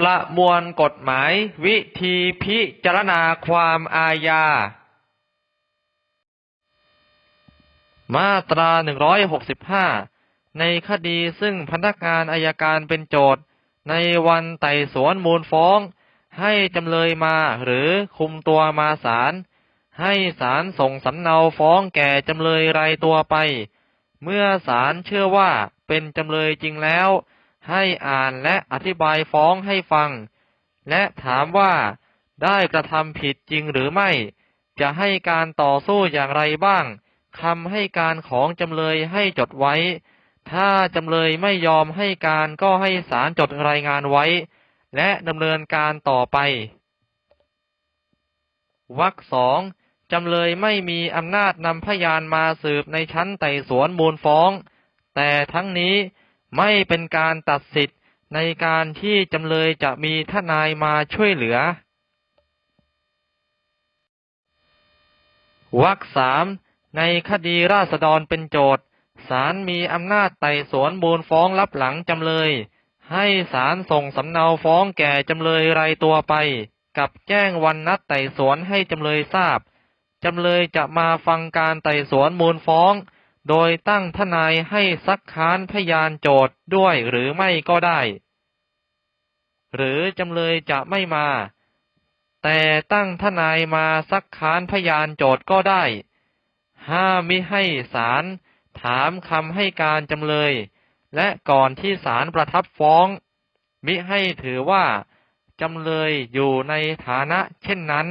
ประมวลกฎหมาย วิธีพิจารณาความอาญา มาตรา 165 ในคดีซึ่งพนักงานอายการเป็นโจทย์ ในวันไต่สวนมูลฟ้อง ให้จำเลยมาหรือคุมตัวมาศาลให้ศาลส่งสำเนาฟ้องแก่จำเลยรายตัวไป เมื่อศาลเชื่อว่าเป็นจำเลยจริงแล้ว ให้อ่านและอธิบายฟ้องให้ฟัง และถามว่าได้กระทำผิดจริงหรือไม่ จะให้การต่อสู้อย่างไรบ้างคำให้การของจำเลยให้จดไว้ ถ้าจำเลยไม่ยอมให้การก็ให้ศาลจดรายงานไว้ และดำเนินการต่อไปวรรคสองจำเลยไม่มีอำนาจนำพยานมาสืบในชั้นไต่สวนมูลฟ้อง แต่ทั้งนี้ ไม่เป็นการตัดสิทธิ์ในการที่จำเลยจะมีทนายมาช่วยเหลือวรรคสามในคดีราษฎรเป็นโจทย์ศาลมีอำนาจไต่สวนมูลฟ้องรับหลังจำเลย ให้ศาลส่งสำเนาฟ้องแก่จำเลยรายตัวไป กับแจ้งวันนัดไต่สวนให้จำเลยทราบ จำเลยจะมาฟังการไต่สวนมูลฟ้อง โดยตั้งทนายให้ซักค้านพยานโจทย์ด้วยหรือไม่ก็ได้ หรือจำเลยจะไม่มา แต่ตั้งทนายมาซักค้านพยานโจทย์ก็ได้ ห้ามมิให้ศาลถามคำให้การจำเลย และก่อนที่ศาลประทับฟ้อง มิให้ถือว่าจำเลยอยู่ในฐานะเช่นนั้น